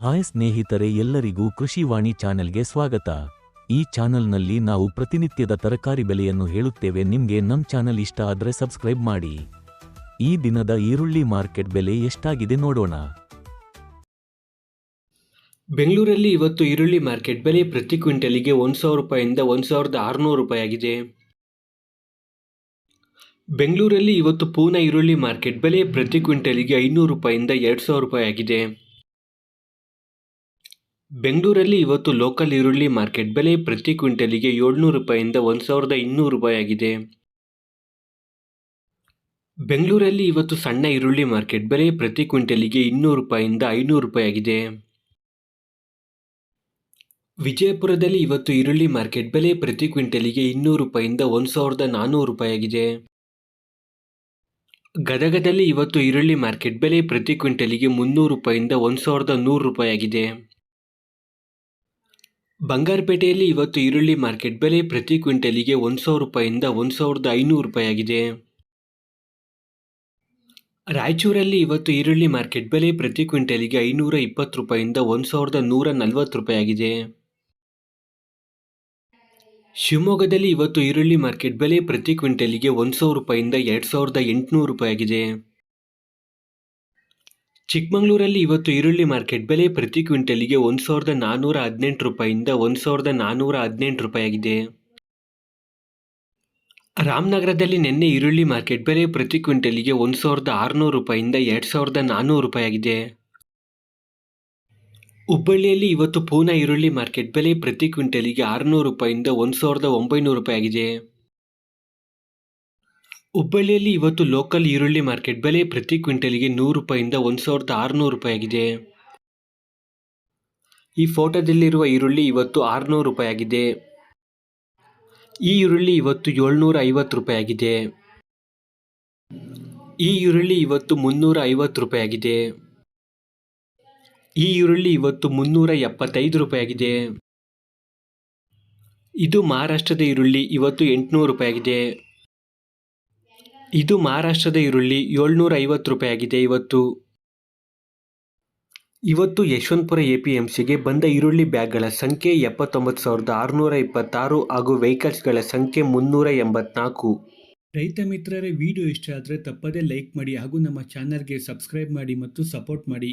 Hi ಸ್ನೇಹಿತರೆ ಎಲ್ಲರಿಗೂ ಕೃಷಿವಾಣಿ ಚಾನೆಲ್ಗೆ ಸ್ವಾಗತ. ಈ ಚಾನೆಲ್ನಲ್ಲಿ ನಾವು ಪ್ರತಿನಿತ್ಯದ ತರಕಾರಿ ಬೆಲೆಯನ್ನು ಹೇಳುತ್ತೇವೆ. ನಿಮಗೆ ನಮ್ಮ ಚಾನೆಲ್ ಇಷ್ಟ ಆದರೆ ಸಬ್ಸ್ಕ್ರೈಬ್ ಮಾಡಿ. ಈ ದಿನದ ಈರುಳ್ಳಿ ಮಾರ್ಕೆಟ್ ಬೆಲೆ ಎಷ್ಟಾಗಿದೆ ನೋಡೋಣ. ಬೆಂಗಳೂರಲ್ಲಿ ಇವತ್ತು ಈರುಳ್ಳಿ ಮಾರ್ಕೆಟ್ ಬೆಲೆ ಪ್ರತಿ ಕ್ವಿಂಟಲಿಗೆ ಒಂದು ಸಾವಿರ ರೂಪಾಯಿಂದ ಒಂದು ಸಾವಿರದ ಆರುನೂರು ರೂಪಾಯಿ ಆಗಿದೆ ಬೆಂಗಳೂರಲ್ಲಿ ಇವತ್ತು ಪೂನಾ ಈರುಳ್ಳಿ ಮಾರ್ಕೆಟ್ ಬೆಲೆ ಪ್ರತಿ ಕ್ವಿಂಟಲಿಗೆ ಐನೂರು ರೂಪಾಯಿಂದ ಎರಡು ಸಾವಿರ ರೂಪಾಯಿ ಆಗಿದೆ ಬೆಂಗಳೂರಲ್ಲಿ ಇವತ್ತು ಲೋಕಲ್ ಈರುಳ್ಳಿ ಮಾರ್ಕೆಟ್ ಬೆಲೆ ಪ್ರತಿ ಕ್ವಿಂಟಲಿಗೆ ಏಳ್ನೂರು ರೂಪಾಯಿಂದ ಒಂದು ಸಾವಿರದ ಇನ್ನೂರು ರೂಪಾಯಿ ಆಗಿದೆ ಬೆಂಗಳೂರಲ್ಲಿ ಇವತ್ತು ಸಣ್ಣ ಈರುಳ್ಳಿ ಮಾರ್ಕೆಟ್ ಬೆಲೆ ಪ್ರತಿ ಕ್ವಿಂಟಲಿಗೆ ಇನ್ನೂರು ರೂಪಾಯಿಂದ ಐನೂರು ರೂಪಾಯಿ ಆಗಿದೆ ವಿಜಯಪುರದಲ್ಲಿ ಇವತ್ತು ಈರುಳ್ಳಿ ಮಾರ್ಕೆಟ್ ಬೆಲೆ ಪ್ರತಿ ಕ್ವಿಂಟಲಿಗೆ ಇನ್ನೂರು ರೂಪಾಯಿಂದ ಒಂದು ಸಾವಿರದ ನಾನ್ನೂರು ರೂಪಾಯಿ ಆಗಿದೆ ಗದಗದಲ್ಲಿ ಇವತ್ತು ಈರುಳ್ಳಿ ಮಾರ್ಕೆಟ್ ಬೆಲೆ ಪ್ರತಿ ಕ್ವಿಂಟಲಿಗೆ ಮುನ್ನೂರು ರೂಪಾಯಿಂದ ಒಂದು ಸಾವಿರದ ನೂರು ರೂಪಾಯಿ ಆಗಿದೆ ಬಂಗಾರಪೇಟೆಯಲ್ಲಿ ಇವತ್ತು ಈರುಳ್ಳಿ ಮಾರ್ಕೆಟ್ ಬೆಲೆ ಪ್ರತಿ ಕ್ವಿಂಟಲಿಗೆ ಒಂದು ಸಾವಿರ ರೂಪಾಯಿಂದ ಒಂದು ಸಾವಿರದ ಐನೂರು ರೂಪಾಯಿ ಆಗಿದೆ ರಾಯಚೂರಲ್ಲಿ ಇವತ್ತು ಈರುಳ್ಳಿ ಮಾರ್ಕೆಟ್ ಬೆಲೆ ಪ್ರತಿ ಕ್ವಿಂಟಲಿಗೆ ಐನೂರ ಇಪ್ಪತ್ತು ರೂಪಾಯಿಂದ ಒಂದು ಸಾವಿರದ ನೂರ ನಲವತ್ತು ರೂಪಾಯಿ ಆಗಿದೆ ಶಿವಮೊಗ್ಗದಲ್ಲಿ ಇವತ್ತು ಈರುಳ್ಳಿ ಮಾರ್ಕೆಟ್ ಬೆಲೆ ಪ್ರತಿ ಕ್ವಿಂಟಲಿಗೆ ಒಂದು ಸಾವಿರ ರೂಪಾಯಿಂದ ಎರಡು ಸಾವಿರದ ಎಂಟುನೂರು ರೂಪಾಯಿ ಆಗಿದೆ ಚಿಕ್ಕಮಗಳೂರಲ್ಲಿ ಇವತ್ತು ಈರುಳ್ಳಿ ಮಾರ್ಕೆಟ್ ಬೆಲೆ ಪ್ರತಿ ಕ್ವಿಂಟಲಿಗೆ ಒಂದು ಸಾವಿರದ ನಾನ್ನೂರ ಹದಿನೆಂಟು ರೂಪಾಯಿಂದ ಒಂದು ಸಾವಿರದ ನಾನ್ನೂರ ಹದಿನೆಂಟು ರೂಪಾಯಿ ಆಗಿದೆ ರಾಮನಗರದಲ್ಲಿ ನಿನ್ನೆ ಈರುಳ್ಳಿ ಮಾರ್ಕೆಟ್ ಬೆಲೆ ಪ್ರತಿ ಕ್ವಿಂಟಲಿಗೆ ಒಂದು ಸಾವಿರದ ಆರುನೂರು ರೂಪಾಯಿಂದ ಎರಡು ಸಾವಿರದ ನಾನ್ನೂರು ರೂಪಾಯಿ ಆಗಿದೆ ಹುಬ್ಬಳ್ಳಿಯಲ್ಲಿ ಇವತ್ತು ಪೂನಾ ಈರುಳ್ಳಿ ಮಾರ್ಕೆಟ್ ಬೆಲೆ ಪ್ರತಿ ಕ್ವಿಂಟಲಿಗೆ ಆರುನೂರು ರೂಪಾಯಿಂದ ಒಂದು ಸಾವಿರದ ಒಂಬೈನೂರು ರೂಪಾಯಿ ಆಗಿದೆ ಹುಬ್ಬಳ್ಳಿಯಲ್ಲಿ ಇವತ್ತು ಲೋಕಲ್ ಈರುಳ್ಳಿ ಮಾರ್ಕೆಟ್ ಬೆಲೆ ಪ್ರತಿ ಕ್ವಿಂಟಲ್ಗೆ ನೂರು ರೂಪಾಯಿಂದ ಒಂದು ಸಾವಿರದ ಆರುನೂರು ರೂಪಾಯಿ ಆಗಿದೆ ಈ ಫೋಟೋದಲ್ಲಿರುವ ಈರುಳ್ಳಿ ಇವತ್ತು ಆರುನೂರು ರೂಪಾಯಿ ಆಗಿದೆ ಈ ಈರುಳ್ಳಿ ಇವತ್ತು ಏಳ್ನೂರ ಐವತ್ತು ರೂಪಾಯಿ ಆಗಿದೆ ಈ ಈರುಳ್ಳಿ ಇವತ್ತು ಮುನ್ನೂರ ಐವತ್ತು ರೂಪಾಯಿ ಆಗಿದೆ ಈ ಈರುಳ್ಳಿ ಇವತ್ತು ಮುನ್ನೂರ ಎಪ್ಪತ್ತೈದು ರೂಪಾಯಿ ಆಗಿದೆ ಇದು ಮಹಾರಾಷ್ಟ್ರದ ಈರುಳ್ಳಿ, ಇವತ್ತು ಎಂಟುನೂರು ರೂಪಾಯಿ ಆಗಿದೆ ಇದು ಮಹಾರಾಷ್ಟ್ರದ ಈರುಳ್ಳಿ ಏಳ್ನೂರ ಐವತ್ತು ರೂಪಾಯಿ ಆಗಿದೆ ಇವತ್ತು ಇವತ್ತು ಯಶವಂತಪುರ ಎ ಪಿ ಎಂ ಸಿಗೆ ಬಂದ ಈರುಳ್ಳಿ ಬ್ಯಾಗ್ಗಳ ಸಂಖ್ಯೆ ಎಪ್ಪತ್ತೊಂಬತ್ತು ಸಾವಿರದ ಆರುನೂರ ಇಪ್ಪತ್ತಾರು ಹಾಗೂ ವೆಹಿಕಲ್ಸ್ಗಳ ಸಂಖ್ಯೆ ಮುನ್ನೂರ ಎಂಬತ್ನಾಲ್ಕು. ರೈತ ಮಿತ್ರರೇ, ವಿಡಿಯೋ ಇಷ್ಟ ಆದರೆ ತಪ್ಪದೇ ಲೈಕ್ ಮಾಡಿ ಹಾಗೂ ನಮ್ಮ ಚಾನಲ್ಗೆ ಸಬ್ಸ್ಕ್ರೈಬ್ ಮಾಡಿ ಮತ್ತು ಸಪೋರ್ಟ್ ಮಾಡಿ.